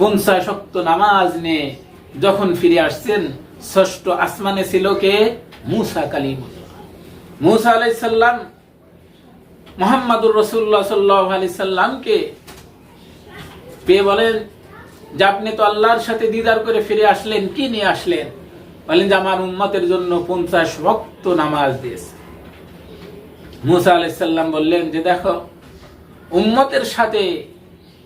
পঞ্চাশ শক্ত নামাজ নিয়ে যখন ফিরে আসছেন, ষষ্ঠ আসমানে ছিল কে? মুসা কালিমুল্লাহ। মুসা আলাইসাল্লাম মোহাম্মদুর রসুল্লাহ সাল্লাহ আলি সাল্লামকে পেয়ে বলেন, যে আপনি তো আল্লাহর সাথে দিদার করে ফিরে আসলেন, কি নিয়ে আসলেন? বলেন যে, আমার উম্মতের জন্য পঞ্চাশ ভক্ত নামাজ দিয়েছে। মুসা আলাইসাল্লাম বললেন যে, দেখো, উম্মতের সাথে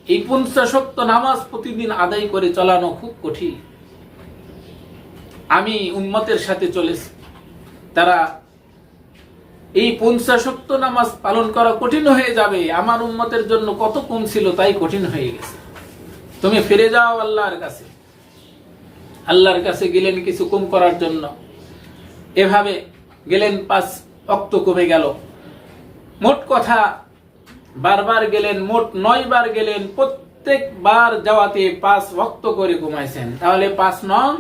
এই পঞ্চাশক্ত নামাজ প্রতিদিন আদায় করে চলানো খুব কঠিন। আমি উম্মতের সাথে চলেছি। তারা এই পঞ্চাশক্ত নামাজ পালন করা কঠিন হয়ে যাবে। আমার উম্মতের জন্য কত কম ছিল তাই কঠিন হয়ে গেছে। তুমি ফিরে যাও আল্লাহর কাছে। আল্লাহর কাছে গেলেন কিছু কম করার জন্য। এভাবে গেলেন পাঁচ অক্ত কমে গেল। মোট কথা বারবার গেলেন, মোট নয় বার গেলেন, প্রত্যেকবার যাওয়াতে পাঁচ অক্ত করে ঘুমাইছেন। তাহলে পাঁচ নং,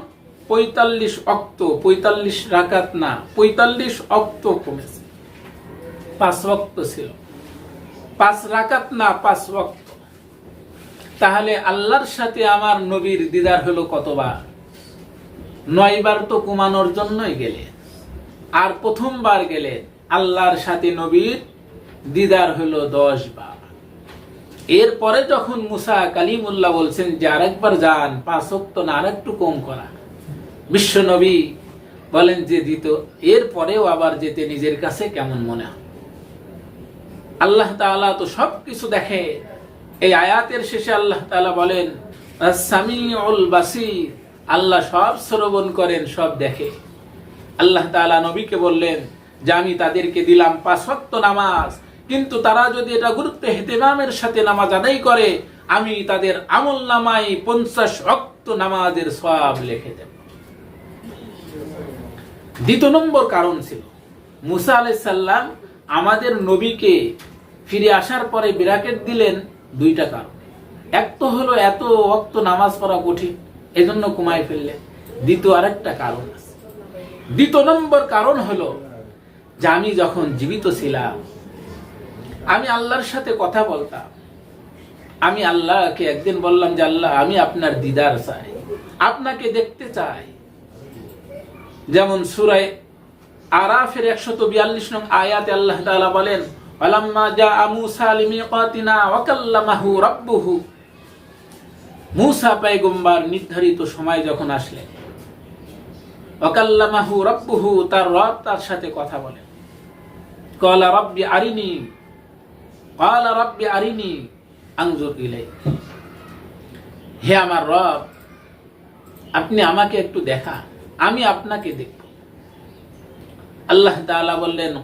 পঁয়তাল্লিশ অক্ত, পঁয়তাল্লিশ রাকাত না, পঁয়তাল্লিশ অক্ত কমেছে পাঁচ অক্ত ছিল। পাঁচ রাকাত না, পাঁচ অক্ত তাহলে আল্লাহর সাথে আমার নবীর দিদার হলো কতবার? নয়বার তো কমানোর জন্যই গেলে আর প্রথমবার গেলে আল্লাহর সাথে নবীর দিদার হলো দশ বার। এরপরে যখন মুসা কালিমুল্লাহ বলছেন যে আরেকবার যান, পাঁচ অক্ত না আরেকটু কম করা। বিশ্ব নবী বলেন যে দিত, এরপরেও আবার যেতে নিজের কাছে কেমন মনে হয়? আল্লাহ তাআলা তো সব কিছু দেখে। এই আয়াতের শেষে আল্লাহ তাআলা বলেন আল্লাহ সব শ্রবণ করেন, সব দেখে। আল্লাহ তাআলা নবীকে বললেন যে, আমি তাদেরকে দিলাম পাঁচ ওয়াক্ত নামাজ কিন্তু তারা যদি এটা গুরুত্ব হেতেমামের সাথে নামাজ আদায় করে, আমি তাদের আমল নামাই পঞ্চাশ অক্ত নামাজের সব লিখে দেব। দ্বিতীয় নম্বর কারণ ছিল, মুসা আলাইসাল্লাম আমাদের নবীকে ফিরে আসার পরে বিরাকেট দিলেন দুইটা কারণ। এক তো হলো এত অক্ত নামাজ পড়া কঠিন, এজন্য কমায় ফেললেন। দ্বিতীয় আরেকটা কারণ আছে। দ্বিতীয় নম্বর কারণ হলো যে আমি যখন জীবিত ছিলাম আমি আল্লাহর সাথে কথা বলতাম। আমি আল্লাহকে একদিন বললাম যে, আল্লাহ, আমি আপনার দিদার চাই। আপনাকে দেখতে চাই। যেমন সুরায় আরাফের একশত বিয়াল্লিশ নং আয়াতে আল্লাহ তাআলা বলেন, ওয়ালাম্মা জাআ মূসা লিমিকাতিনা ওয়া কাল্লামাহু রাব্বুহু। মূসা পয়গম্বর নির্ধারিত সময় যখন আসলেন, ওয়া কাল্লামাহু রাব্বুহু, তার রব তার সাথে কথা বলেন। কলা রব্বি আরিনি হে আমার রব, আপনি আমাকে একটু দেখা, আমি আপনাকে দেখব। আল্লাহ বললেন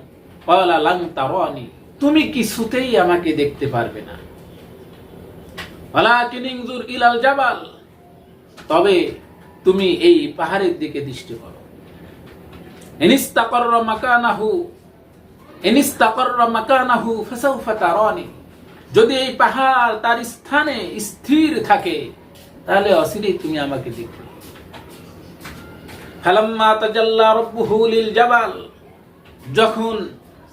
তারানি, তুমি কিছুতেই আমাকে দেখতে পারবে না। ইনজুর ইলাল জাবাল, তবে তুমি এই পাহাড়ের দিকে দৃষ্টি করো। ইনিস্তাকাররা মাকানাহু ইনিস্তাকাররা মাকানাহু ফাসাউফা তারানি যদি এই পাহাড় তার স্থানে স্থির থাকে, তাহলে অচিরেই তুমি আমাকে দেখবে। ফালাম্মা তাজাল্লা জাবাল। যখন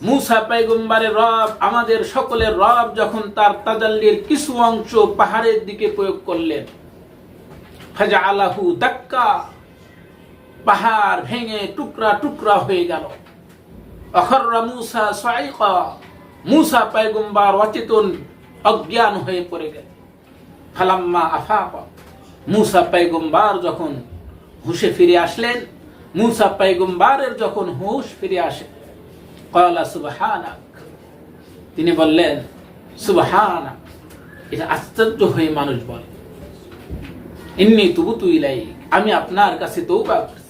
মুসা পয়গম্বরের রব, আমাদের সকলের রব যখন তার তাজাল্লির কিছু অংশ পাহাড়ের দিকে প্রয়োগ করলেন ফাজা আলাহু দাক্কা পাহাড় ভেঙে টুকরা টুকরা হয়ে গেল। মুসা অচেতন, অজ্ঞান হয়ে পড়ে গেল। ফালাম্মা আফাক। মুসা যখন হুশে ফিরে আসলেন, মুসা পয়গম্বরের যখন হুশ ফিরে আসে কয়লা সুবহানাক। তিনি বললেন, সুবহানাক, এটা আশ্চর্য হয়ে মানুষ বলে। এমনি তবু তুই আমি আপনার কাছে তৌবা করছি।